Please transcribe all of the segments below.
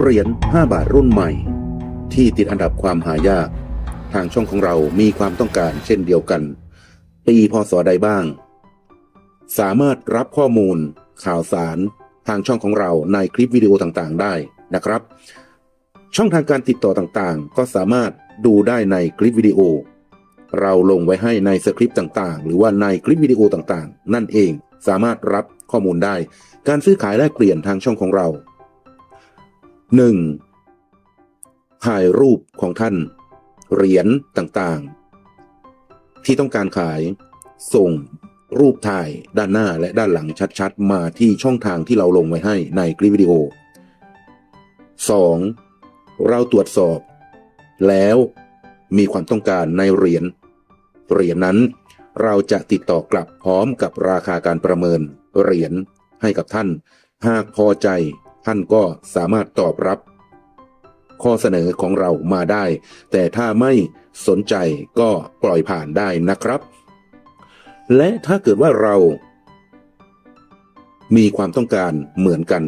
เหรียญ 5 บาทรุ่นใหม่ ที่ติดอันดับความหายาก ทางช่องของเรามีความต้องการเช่นเดียวกัน ปีพศใดบ้าง สามารถรับข้อมูล ข่าวสาร ทางช่องของเราในคลิปวิดีโอต่างๆ ได้นะครับ ช่องทางการติดต่อต่างๆ ก็สามารถดูได้ในคลิปวิดีโอ เราลงไว้ให้ในสคริปต์ต่างๆ หรือว่าในคลิปวิดีโอต่างๆ นั่นเองสามารถรับข้อมูลได้ การซื้อขายแลกเปลี่ยนทางช่องของเรา 1. ถ่ายรูปของท่าน เหรียญต่างๆ ที่ต้องการขายส่งรูปถ่ายด้านหน้าและด้านหลังชัดๆ มาที่ช่องทางที่เราลงไว้ให้ในคลิปวิดีโอ 2. เราตรวจสอบ แล้วมีความต้องการในเหรียญเหรียญนั้น เราจะติดต่อกลับพร้อมกับราคาการประเมินเหรียญให้กับท่าน หากพอใจ ท่านก็สามารถตอบรับ ข้อเสนอของเรามาได้ แต่ถ้าไม่สนใจก็ปล่อยผ่านได้นะครับ และถ้าเกิดว่าเรา มีความต้องการเหมือนกัน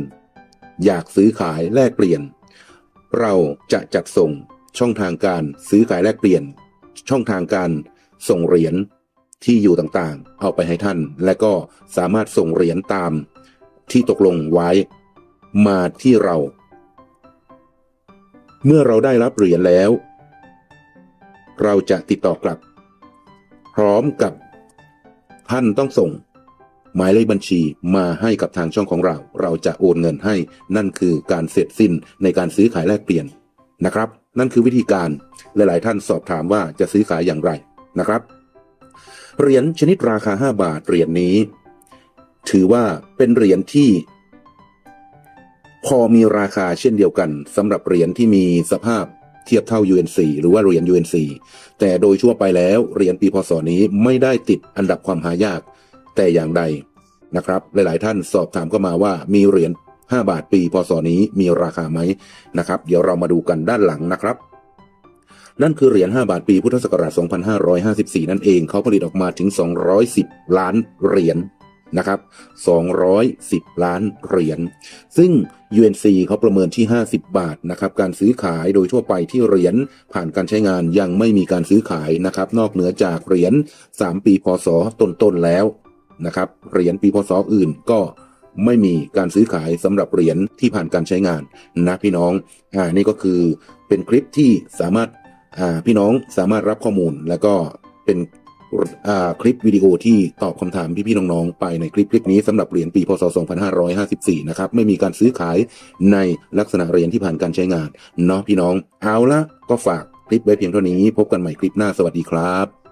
อยากซื้อขายแลกเปลี่ยน เราจะจัดส่งช่องทางการซื้อขายแลกเปลี่ยน ช่องทางการส่งเหรียญที่อยู่ต่างๆ เอาไปให้ท่าน และก็สามารถส่งเหรียญตามที่ตกลงไว้ มาที่เรา เมื่อเราได้รับเหรียญแล้ว เราจะติดต่อกลับ พร้อมกับท่านต้องส่ง หมายเลขบัญชีมาให้กับทางช่องของเรา เราจะโอนเงินให้นั่นคือการเสร็จสิ้นในการซื้อขายแลกเปลี่ยนนะครับ นั่นคือวิธีการหลาย ๆ ท่านสอบถามว่าจะซื้อขายอย่างไรนะครับเหรียญชนิดราคา 5 บาทเหรียญนี้ ถือว่าเป็นเหรียญที่ พอมีราคาเช่นเดียวกันสำหรับเหรียญที่มีสภาพเทียบเท่า UNC หรือว่าเหรียญ UNC แต่โดยทั่วไปแล้วเหรียญปีพศนี้ไม่ได้ติดอันดับความหายากแต่อย่างใดนะครับ หลาย ๆ ท่านสอบถามเข้ามาว่ามีเหรียญ5 บาทปีพศนี้มีราคาไหมนะครับ เดี๋ยวเรามาดูกันด้านหลังนะครับ นั่นคือเหรียญ5บาทปีพุทธศักราช 2554 นั่นเองเขาผลิตออกมาถึง 210 ล้านเหรียญ นะครับ 210 ล้านเหรียญ ซึ่ง UNC เขาประเมินที่ 50 บาทนะครับ การซื้อขายโดยทั่วไปที่เหรียญผ่านการใช้งานยังไม่มีการซื้อขายนะครับ นอกเหนือจากเหรียญ 3 ปีพศต้นๆแล้วนะครับ เหรียญปีพศอื่นก็ไม่มีการซื้อขายสำหรับเหรียญที่ผ่านการใช้งานนะพี่น้อง อ่า นี่ก็คือเป็นคลิปที่สามารถ อ่า พี่น้องสามารถรับข้อมูลแล้วก็เป็น คลิปวิดีโอที่ตอบคำถามพี่ๆน้องๆไปในคลิปคลิปนี้สำหรับเหรียญปีพศ 2554 นะครับ ไม่มีการซื้อขายในลักษณะเหรียญที่ผ่านการใช้งานเนาะพี่น้องเอาละก็ฝากคลิปไว้เพียงเท่านี้ พบกันใหม่คลิปหน้าสวัสดีครับ